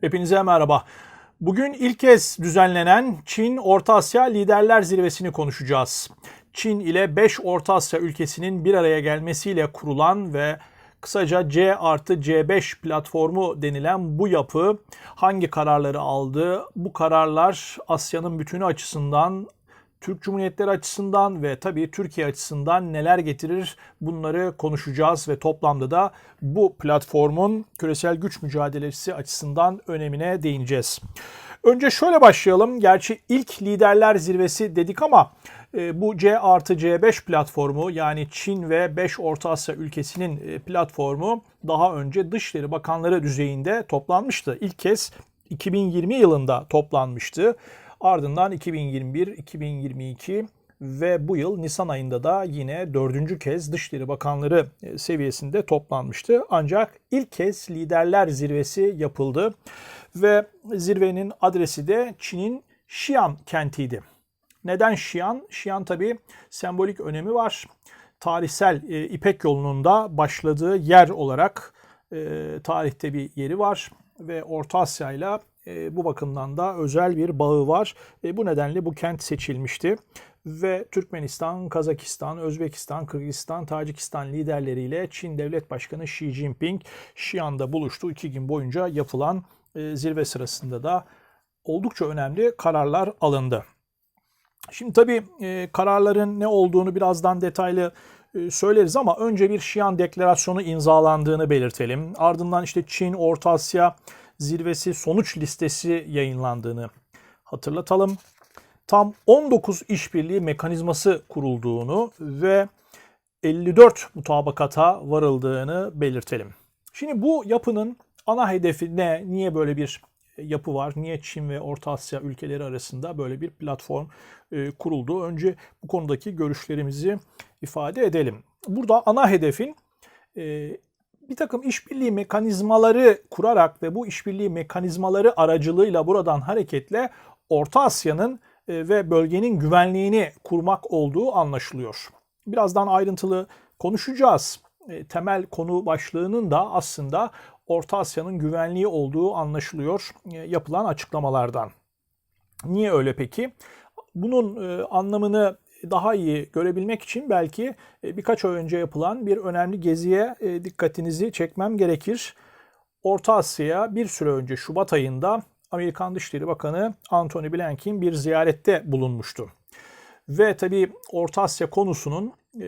Hepinize merhaba. Bugün ilk kez düzenlenen Çin Orta Asya Liderler Zirvesi'ni konuşacağız. Çin ile 5 Orta Asya ülkesinin bir araya gelmesiyle kurulan ve kısaca C artı C5 platformu denilen bu yapı hangi kararları aldı? Bu kararlar Asya'nın bütünü açısından Türk Cumhuriyetleri açısından ve tabii Türkiye açısından neler getirir bunları konuşacağız ve toplamda da bu platformun küresel güç mücadelesi açısından önemine değineceğiz. Önce şöyle başlayalım. Gerçi ilk liderler zirvesi dedik ama e, bu C artı C5 platformu yani Çin ve 5 Orta Asya ülkesinin e, platformu daha önce Dışişleri Bakanları düzeyinde toplanmıştı. İlk kez 2020 yılında toplanmıştı. Ardından 2021, 2022 ve bu yıl Nisan ayında da yine dördüncü kez Dışişleri Bakanları e, seviyesinde toplanmıştı. Ancak ilk kez liderler zirvesi yapıldı ve zirvenin adresi de Çin'in Xi'an kentiydi. Neden Xi'an? Xi'an tabi sembolik önemi var. Tarihsel e, İpek yolunun da başladığı yer olarak e, tarihte bir yeri var ve Orta Asya ile e, bu bakımdan da özel bir bağı var. E, bu nedenle bu kent seçilmişti ve Türkmenistan, Kazakistan, Özbekistan, Kırgızistan, Tacikistan liderleriyle Çin Devlet Başkanı Xi Jinping Xi'an'da buluştu. İki gün boyunca yapılan e, zirve sırasında da oldukça önemli kararlar alındı. Şimdi tabii e, kararların ne olduğunu birazdan detaylı e, söyleriz ama önce bir Xi'an deklarasyonu imzalandığını belirtelim. Ardından işte Çin, Orta Asya, zirvesi sonuç listesi yayınlandığını hatırlatalım. Tam 19 işbirliği mekanizması kurulduğunu ve 54 mutabakata varıldığını belirtelim. Şimdi bu yapının ana hedefi ne? Niye böyle bir yapı var? Niye Çin ve Orta Asya ülkeleri arasında böyle bir platform e, kuruldu? Önce bu konudaki görüşlerimizi ifade edelim. Burada ana hedefin e, bir takım işbirliği mekanizmaları kurarak ve bu işbirliği mekanizmaları aracılığıyla buradan hareketle Orta Asya'nın e, ve bölgenin güvenliğini kurmak olduğu anlaşılıyor. Birazdan ayrıntılı konuşacağız. E, temel konu başlığının da aslında Orta Asya'nın güvenliği olduğu anlaşılıyor e, yapılan açıklamalardan. Niye öyle peki? Bunun anlamını daha iyi görebilmek için belki e, birkaç ay önce yapılan bir önemli geziye e, dikkatinizi çekmem gerekir. Orta Asya'ya bir süre önce Şubat ayında Amerikan Dışişleri Bakanı Antony Blinken bir ziyarette bulunmuştu. Ve tabii Orta Asya konusunun e,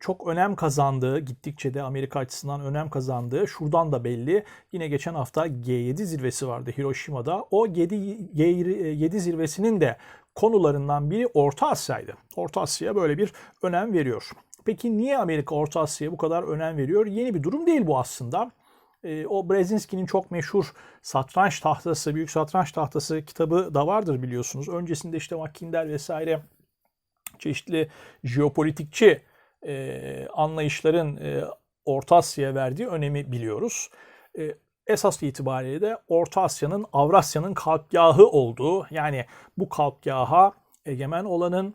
çok önem kazandığı, gittikçe de Amerika açısından önem kazandığı şuradan da belli. Yine geçen hafta G7 zirvesi vardı Hiroşima'da. O G7 zirvesinin de konularından biri Orta Asya'ydı. Orta Asya'ya böyle bir önem veriyor. Peki niye Amerika Orta Asya'ya bu kadar önem veriyor? Yeni bir durum değil bu aslında. E, o Brzezinski'nin çok meşhur satranç tahtası, büyük satranç tahtası kitabı da vardır biliyorsunuz. Öncesinde işte Mackinder vesaire çeşitli jeopolitikçi e, anlayışların e, Orta Asya'ya verdiği önemi biliyoruz. E, esas itibariyle de Orta Asya'nın Avrasya'nın kalkgahı olduğu yani bu kalkgaha egemen olanın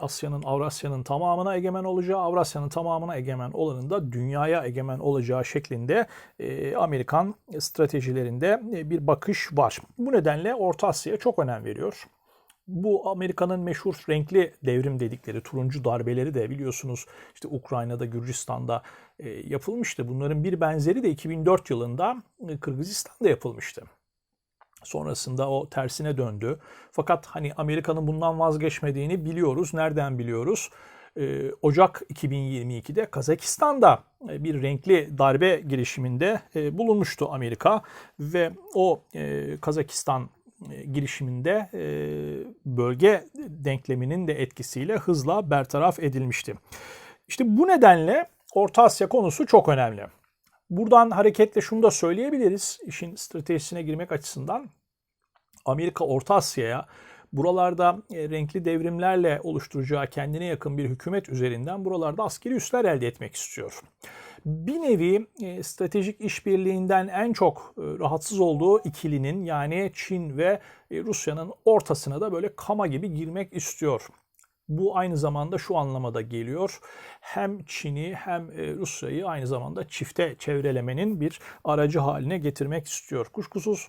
Asya'nın, Avrasya'nın tamamına egemen olacağı, Avrasya'nın tamamına egemen olanın da dünyaya egemen olacağı şeklinde e, Amerikan stratejilerinde e, bir bakış var. Bu nedenle Orta Asya'ya çok önem veriyor. Bu Amerika'nın meşhur renkli devrim dedikleri turuncu darbeleri de biliyorsunuz işte Ukrayna'da, Gürcistan'da e, yapılmıştı. Bunların bir benzeri de 2004 yılında e, Kırgızistan'da yapılmıştı. Sonrasında o tersine döndü. Fakat hani Amerika'nın bundan vazgeçmediğini biliyoruz. Nereden biliyoruz? E, Ocak 2022'de Kazakistan'da bir renkli darbe girişiminde bulunmuştu Amerika ve o Kazakistan girişiminde bölge denkleminin de etkisiyle hızla bertaraf edilmişti. İşte bu nedenle Orta Asya konusu çok önemli. Buradan hareketle şunu da söyleyebiliriz işin stratejisine girmek açısından. Amerika Orta Asya'ya buralarda e, renkli devrimlerle oluşturacağı kendine yakın bir hükümet üzerinden buralarda askeri üsler elde etmek istiyor. Bir nevi e, stratejik işbirliğinden en çok e, rahatsız olduğu ikilinin yani Çin ve Rusya'nın ortasına da böyle kama gibi girmek istiyor. Bu aynı zamanda şu anlamada geliyor. Hem Çin'i hem Rusya'yı aynı zamanda çifte çevrelemenin bir aracı haline getirmek istiyor. Kuşkusuz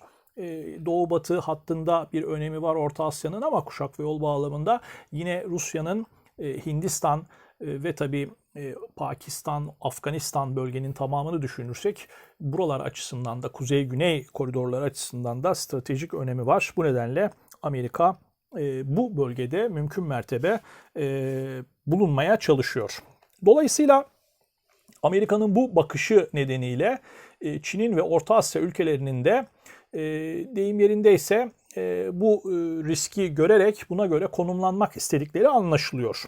Doğu Batı hattında bir önemi var Orta Asya'nın ama kuşak ve yol bağlamında yine Rusya'nın e, Hindistan ve tabii Pakistan, Afganistan bölgenin tamamını düşünürsek buralar açısından da kuzey-güney koridorları açısından da stratejik önemi var. Bu nedenle Amerika bu bölgede mümkün mertebe bulunmaya çalışıyor. Dolayısıyla Amerika'nın bu bakışı nedeniyle Çin'in ve Orta Asya ülkelerinin de deyim yerindeyse bu riski görerek buna göre konumlanmak istedikleri anlaşılıyor.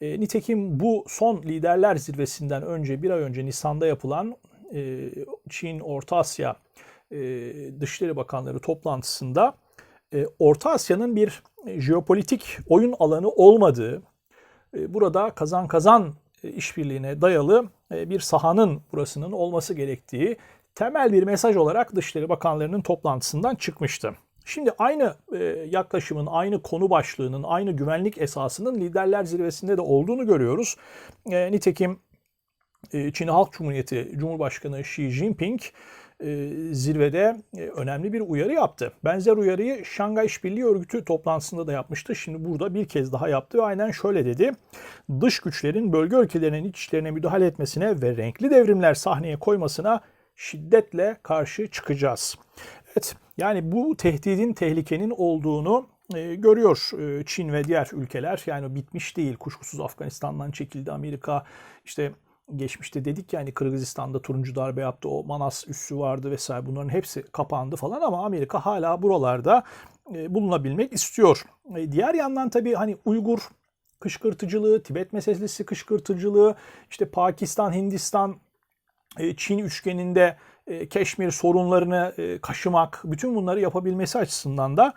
E, nitekim bu son liderler zirvesinden önce bir ay önce Nisan'da yapılan e, Çin Orta Asya e, Dışişleri Bakanları toplantısında e, Orta Asya'nın bir jeopolitik oyun alanı olmadığı, e, burada kazan kazan e, işbirliğine dayalı e, bir sahanın burasının olması gerektiği temel bir mesaj olarak Dışişleri Bakanlarının toplantısından çıkmıştı. Şimdi aynı e, yaklaşımın, aynı konu başlığının, aynı güvenlik esasının liderler zirvesinde de olduğunu görüyoruz. E, nitekim e, Çin Halk Cumhuriyeti Cumhurbaşkanı Xi Jinping zirvede önemli bir uyarı yaptı. Benzer uyarıyı Şangay İşbirliği Örgütü toplantısında da yapmıştı. Şimdi burada bir kez daha yaptı ve aynen şöyle dedi. Dış güçlerin bölge ülkelerinin iç işlerine müdahale etmesine ve renkli devrimler sahneye koymasına şiddetle karşı çıkacağız. Evet yani bu tehdidin, tehlikenin olduğunu e, görüyor e, Çin ve diğer ülkeler. Yani bitmiş değil. Kuşkusuz Afganistan'dan çekildi Amerika. İşte geçmişte dedik yani Kırgızistan'da turuncu darbe yaptı. O Manas üssü vardı vesaire. Bunların hepsi kapandı falan ama Amerika hala buralarda e, bulunabilmek istiyor. Diğer yandan tabii hani Uygur kışkırtıcılığı, Tibet meselesi kışkırtıcılığı, işte Pakistan, Hindistan, Çin üçgeninde e, Keşmir sorunlarını e, kaşımak, bütün bunları yapabilmesi açısından da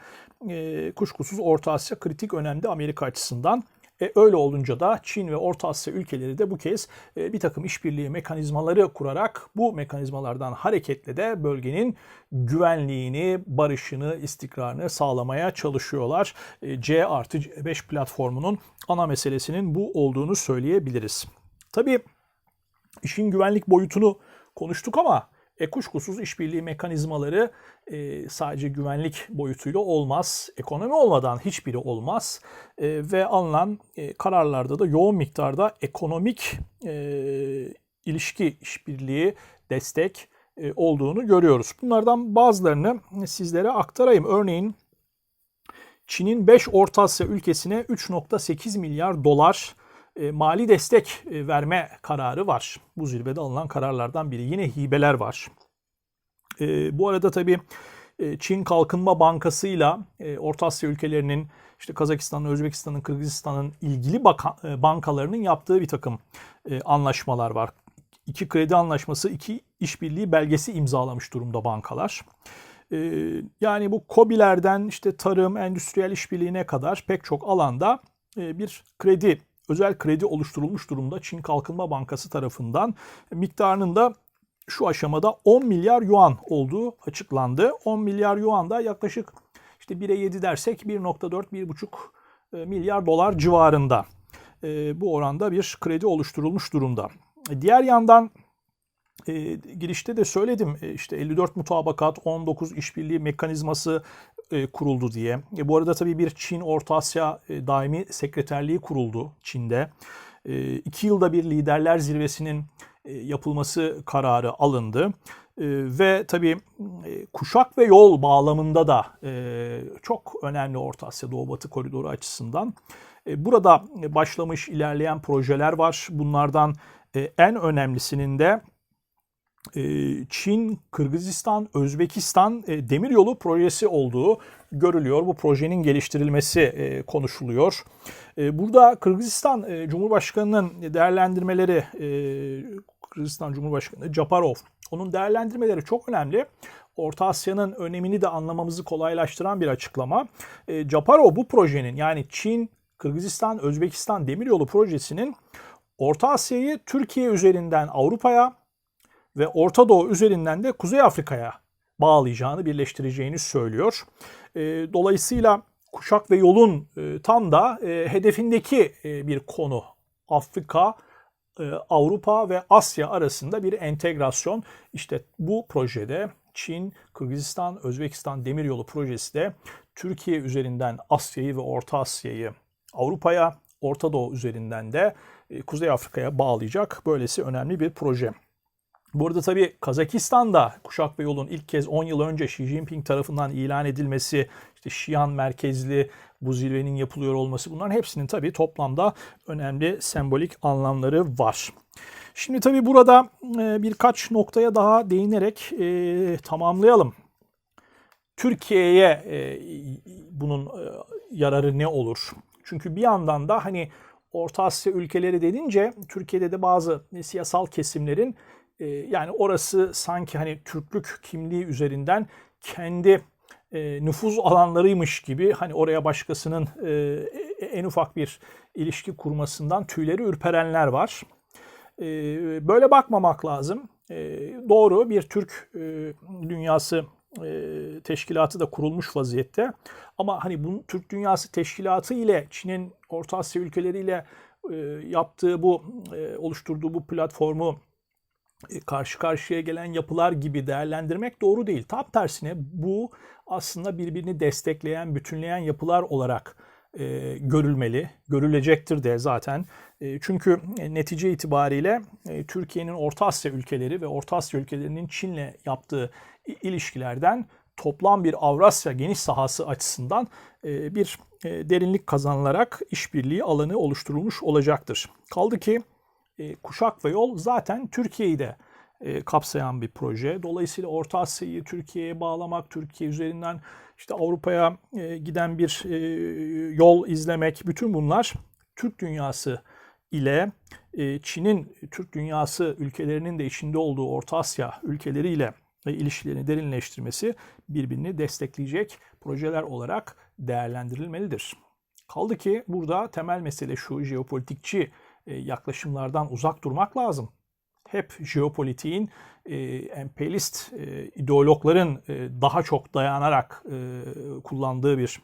e, kuşkusuz Orta Asya kritik önemli Amerika açısından. E, öyle olunca da Çin ve Orta Asya ülkeleri de bu kez e, bir takım işbirliği mekanizmaları kurarak bu mekanizmalardan hareketle de bölgenin güvenliğini, barışını, istikrarını sağlamaya çalışıyorlar. E, C artı C5 platformunun ana meselesinin bu olduğunu söyleyebiliriz. Tabii işin güvenlik boyutunu konuştuk ama e, kuşkusuz işbirliği mekanizmaları e, sadece güvenlik boyutuyla olmaz. Ekonomi olmadan hiçbiri olmaz. E, ve alınan e, kararlarda da yoğun miktarda ekonomik e, ilişki, işbirliği, destek e, olduğunu görüyoruz. Bunlardan bazılarını sizlere aktarayım. Örneğin Çin'in 5 Orta Asya ülkesine 3.8 milyar dolar e, mali destek e, verme kararı var. Bu zirvede alınan kararlardan biri. Yine hibeler var. E, bu arada tabii Çin Kalkınma Bankası ile Orta Asya ülkelerinin işte Kazakistan'ın, Özbekistan'ın, Kırgızistan'ın ilgili bankalarının yaptığı bir takım anlaşmalar var. İki kredi anlaşması, iki işbirliği belgesi imzalamış durumda bankalar. Yani bu COBİ'lerden işte tarım, endüstriyel işbirliğine kadar pek çok alanda bir kredi özel kredi oluşturulmuş durumda Çin Kalkınma Bankası tarafından. Miktarının da şu aşamada 10 milyar yuan olduğu açıklandı. 10 milyar yuan da yaklaşık işte 1'e 7 dersek 1.4-1.5 e, milyar dolar civarında. E, bu oranda bir kredi oluşturulmuş durumda. Diğer yandan e, girişte de söyledim e, işte 54 mutabakat, 19 işbirliği mekanizması e, kuruldu diye. E, bu arada tabii bir Çin Orta Asya e, daimi sekreterliği kuruldu Çin'de. E, iki yılda bir liderler zirvesinin e, yapılması kararı alındı. E, ve tabii kuşak ve yol bağlamında da e, çok önemli Orta Asya Doğu Batı koridoru açısından. E, burada başlamış ilerleyen projeler var. Bunlardan e, en önemlisinin de Çin, Kırgızistan, Özbekistan e, demiryolu projesi olduğu görülüyor. Bu projenin geliştirilmesi e, konuşuluyor. E, burada Kırgızistan Cumhurbaşkanı'nın değerlendirmeleri, Kırgızistan Cumhurbaşkanı Japarov, onun değerlendirmeleri çok önemli. Orta Asya'nın önemini de anlamamızı kolaylaştıran bir açıklama. Japarov bu projenin yani Çin, Kırgızistan, Özbekistan demiryolu projesinin Orta Asya'yı Türkiye üzerinden Avrupa'ya, ve Orta Doğu üzerinden de Kuzey Afrika'ya bağlayacağını, birleştireceğini söylüyor. E, dolayısıyla kuşak ve yolun e, tam da e, hedefindeki e, bir konu. Afrika, Avrupa ve Asya arasında bir entegrasyon. İşte bu projede Çin, Kırgızistan, Özbekistan demiryolu projesi de Türkiye üzerinden Asya'yı ve Orta Asya'yı Avrupa'ya, Orta Doğu üzerinden de Kuzey Afrika'ya bağlayacak böylesi önemli bir proje. Bu arada tabii Kazakistan'da Kuşak ve Yol'un ilk kez 10 yıl önce Xi Jinping tarafından ilan edilmesi, işte Şiyan merkezli bu zirvenin yapılıyor olması bunların hepsinin tabii toplamda önemli sembolik anlamları var. Şimdi tabii burada e, birkaç noktaya daha değinerek e, tamamlayalım. Türkiye'ye e, bunun yararı ne olur? Çünkü bir yandan da hani Orta Asya ülkeleri dedince Türkiye'de de bazı siyasal kesimlerin e, yani orası sanki hani Türklük kimliği üzerinden kendi e, nüfuz alanlarıymış gibi hani oraya başkasının e, en ufak bir ilişki kurmasından tüyleri ürperenler var. E, böyle bakmamak lazım. E, doğru bir Türk e, dünyası e, teşkilatı da kurulmuş vaziyette. Ama hani bu Türk Dünyası Teşkilatı ile Çin'in Orta Asya ülkeleriyle e, yaptığı bu e, oluşturduğu bu platformu e, karşı karşıya gelen yapılar gibi değerlendirmek doğru değil. Tam tersine bu aslında birbirini destekleyen, bütünleyen yapılar olarak e, görülmeli, görülecektir de zaten. E, çünkü netice itibariyle e, Türkiye'nin Orta Asya ülkeleri ve Orta Asya ülkelerinin Çin'le yaptığı ilişkilerden toplam bir Avrasya geniş sahası açısından e, bir e, derinlik kazanılarak işbirliği alanı oluşturulmuş olacaktır. Kaldı ki e, Kuşak ve Yol zaten Türkiye'yi de kapsayan bir proje. Dolayısıyla Orta Asya'yı Türkiye'ye bağlamak, Türkiye üzerinden işte Avrupa'ya giden bir yol izlemek, bütün bunlar Türk dünyası ile Çin'in Türk dünyası ülkelerinin de içinde olduğu Orta Asya ülkeleriyle ilişkilerini derinleştirmesi birbirini destekleyecek projeler olarak değerlendirilmelidir. Kaldı ki burada temel mesele şu jeopolitikçi e, yaklaşımlardan uzak durmak lazım. Hep jeopolitiğin e, emperyalist e, ideologların daha çok dayanarak kullandığı bir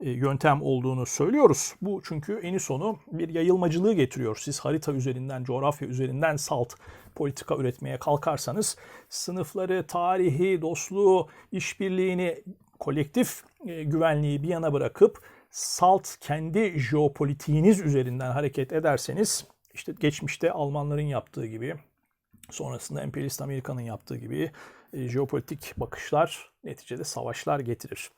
e, yöntem olduğunu söylüyoruz. Bu çünkü eni sonu bir yayılmacılığı getiriyor. Siz harita üzerinden, coğrafya üzerinden salt politika üretmeye kalkarsanız sınıfları, tarihi, dostluğu, işbirliğini, kolektif e, güvenliği bir yana bırakıp salt kendi jeopolitiğiniz üzerinden hareket ederseniz işte geçmişte Almanların yaptığı gibi sonrasında emperyalist Amerika'nın yaptığı gibi e, jeopolitik bakışlar neticede savaşlar getirir.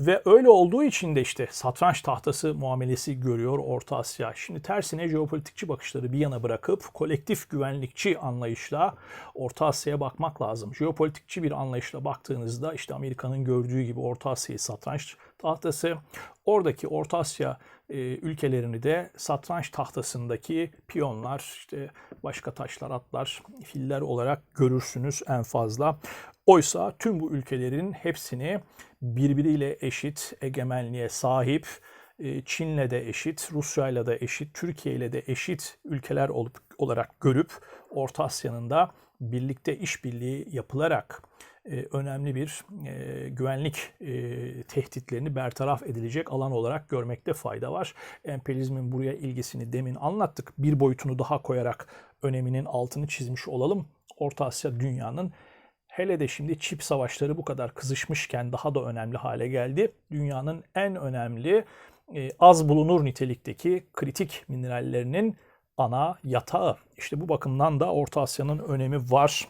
Ve öyle olduğu için de işte satranç tahtası muamelesi görüyor Orta Asya. Şimdi tersine jeopolitikçi bakışları bir yana bırakıp kolektif güvenlikçi anlayışla Orta Asya'ya bakmak lazım. Jeopolitikçi bir anlayışla baktığınızda işte Amerika'nın gördüğü gibi Orta Asya'yı satranç tahtası, oradaki Orta Asya e, ülkelerini de satranç tahtasındaki piyonlar, işte başka taşlar, atlar, filler olarak görürsünüz en fazla. Oysa tüm bu ülkelerin hepsini birbiriyle eşit egemenliğe sahip, e, Çin'le de eşit, Rusya'yla da eşit, Türkiye de eşit ülkeler olup, olarak görüp Orta Asya'nın da birlikte işbirliği yapılarak önemli bir e, güvenlik tehditlerini bertaraf edilecek alan olarak görmekte fayda var. Emperyalizmin buraya ilgisini demin anlattık. Bir boyutunu daha koyarak öneminin altını çizmiş olalım. Orta Asya dünyanın Hele de şimdi çip savaşları bu kadar kızışmışken daha da önemli hale geldi. Dünyanın en önemli e, az bulunur nitelikteki kritik minerallerinin ana yatağı. İşte bu bakımdan da Orta Asya'nın önemi var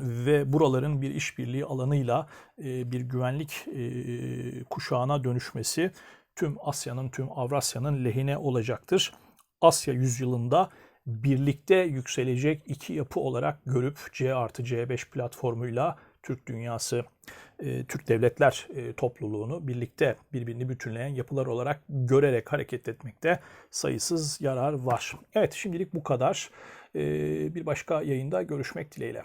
ve buraların bir işbirliği alanıyla e, bir güvenlik e, kuşağına dönüşmesi tüm Asya'nın, tüm Avrasya'nın lehine olacaktır. Asya yüzyılında birlikte yükselecek iki yapı olarak görüp C artı C5 platformuyla Türk dünyası, e, Türk devletler topluluğunu birlikte birbirini bütünleyen yapılar olarak görerek hareket etmekte sayısız yarar var. Evet şimdilik bu kadar. Bir başka yayında görüşmek dileğiyle.